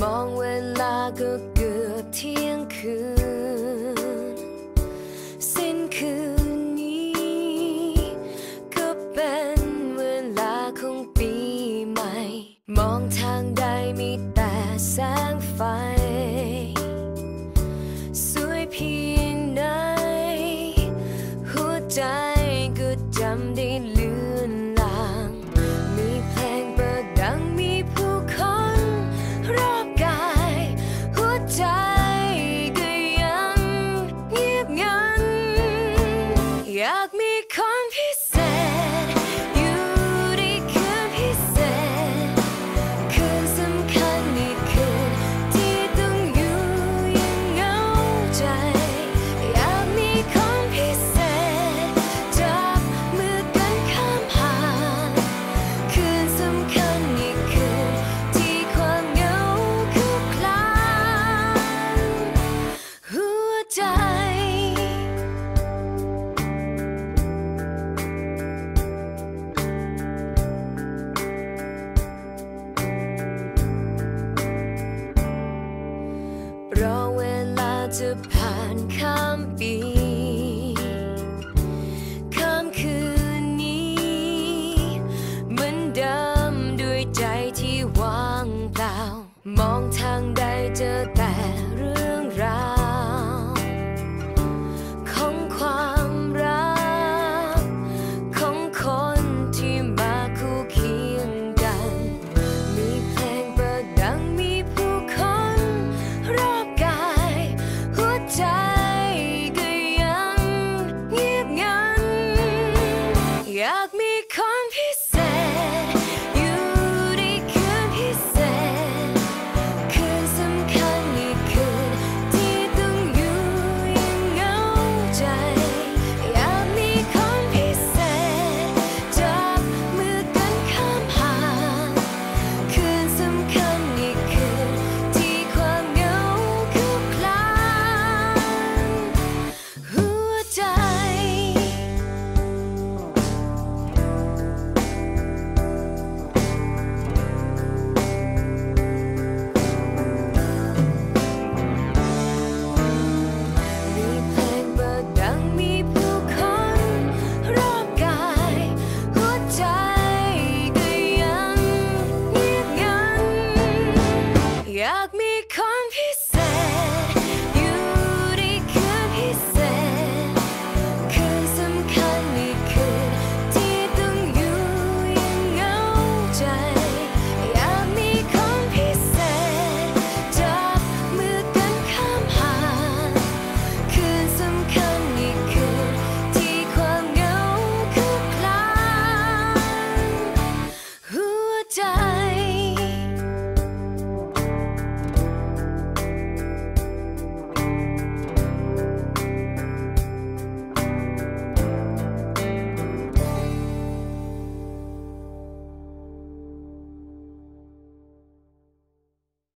มองเวลาก็เกือบเที่ยงคืน สิ้นคืนนี้ ก็เป็นเวลาของปีใหม่ มองทางใดมีแต่แสงไฟ รอเวลาจะผ่านข้ามปีข้ามคืนนี้เหมือนเดิมด้วยใจที่วางเปล่ามองทางด